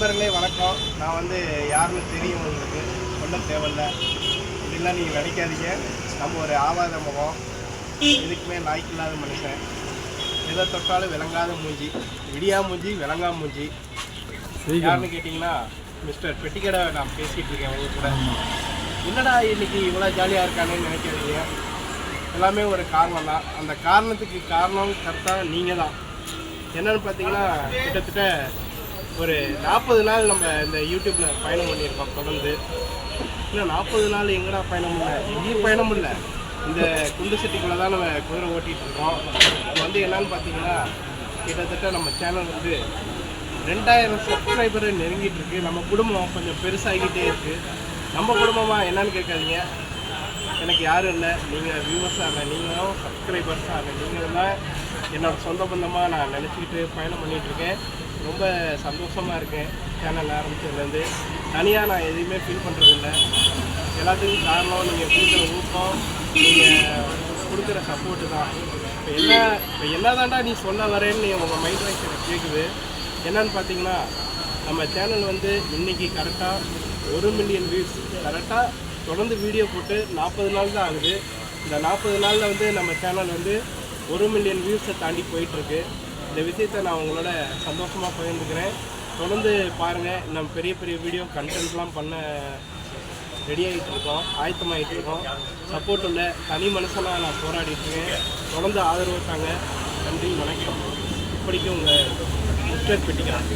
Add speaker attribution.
Speaker 1: நண்பர்களே வணக்கம். நான் வந்து யாருன்னு தெரியும் உங்களுக்கு. சொல்ல தேவையில்ல. அப்படிலாம் நீங்கள் நினைக்காதீங்க. நம்ம ஒரு ஆவாத முகம். எதுக்குமே லாய்க்கு இல்லாத மனுஷன். எதை தொட்டாலும் விளங்காத மூஞ்சி. விடியா மூஞ்சி விளங்கா மூஞ்சி. யாருன்னு கேட்டிங்கன்னா மிஸ்டர் பெட்டிக்கடை நான் பேசிகிட்டு இருக்கேன் உங்க கூட. என்னடா இன்னைக்கு இவ்வளோ ஜாலியாக இருக்கானேன்னு நினைக்காதீங்க. எல்லாமே ஒரு காரணம் தான். அந்த காரணத்துக்கு காரணம் கரெக்டாக நீங்கள் தான் என்னன்னு பார்த்தீங்கன்னா கிட்டத்தட்ட ஒரு நாற்பது நாள் நம்ம இந்த யூடியூப்பில் பயணம் பண்ணியிருக்கோம் தொடர்ந்து. இல்லை நாற்பது நாள் எங்கடா பயணம் இல்லை எங்கேயும் பயணம் இல்லை இந்த குண்டு சட்டிக்குள்ளே தான் நம்ம குதிரை ஓட்டிகிட்டு இருக்கோம். அது வந்து என்னன்னு பார்த்தீங்கன்னா கிட்டத்தட்ட நம்ம சேனல் வந்து ரெண்டாயிரம் சப்ஸ்கிரைபர் நெருங்கிட்டு இருக்கு. நம்ம குடும்பம் கொஞ்சம் பெருசாகிக்கிட்டே இருக்கு. நம்ம குடும்பமாக என்னன்னு கேட்காதீங்க. எனக்கு யாரும் இல்லை. நீங்கள் வியூவர்ஸாக இல்லை நீங்களும் சப்ஸ்கிரைபர்ஸாக இல்லை நீங்கள் தான் என்னோட சொந்த பந்தமாக நான் நினச்சிக்கிட்டு பயணம் பண்ணிகிட்ருக்கேன் இருக்கேன். ரொம்ப சந்தோஷமாக இருக்கேன் சேனல் ஆரம்பிச்சதுலேருந்து. தனியாக நான் எதுவுமே ஃபீல் பண்ணுறதில்ல எல்லாத்துக்கும் காரணம் நீங்கள் கொடுக்குற ஊக்கம் நீங்கள் கொடுக்குற சப்போர்ட்டு தான். இப்போ என்ன இப்போ என்ன தாண்டா நீ சொல்ல வரேன்னு உங்கள் மைண்ட் வாய்ஸ் எனக்கு கேட்குது என்னன்னு பார்த்தீங்கன்னா நம்ம சேனல் வந்து இன்னைக்கு கரெக்டாக ஒரு மில்லியன் வியூஸ் கரெக்டாக தொடர்ந்து வீடியோ போட்டு நாற்பது நாள் தான் ஆகுது. இந்த நாற்பது நாளில் வந்து நம்ம சேனல் வந்து ஒரு மில்லியன் வியூஸை தாண்டி போயிட்டுருக்கு இந்த விஷயத்தை நான் உங்களோட சந்தோஷமாக பகிர்ந்துக்கிறேன். தொடர்ந்து பாருங்கள் நம்ம பெரிய பெரிய வீடியோ கண்டென்ட்லாம் பண்ண ரெடி ஆகிட்டு இருக்கோம் ஆயத்தமாகிட்டு இருக்கோம். சப்போர்ட் உள்ள தனி மனுஷனாக நான் போராடிட்டு இருக்கேன். தொடர்ந்து ஆதரவு தாங்க. நன்றி வணக்கம். இப்படிக்கும் உங்கள் மிஸ்டர் பெட்டிக்கிறான்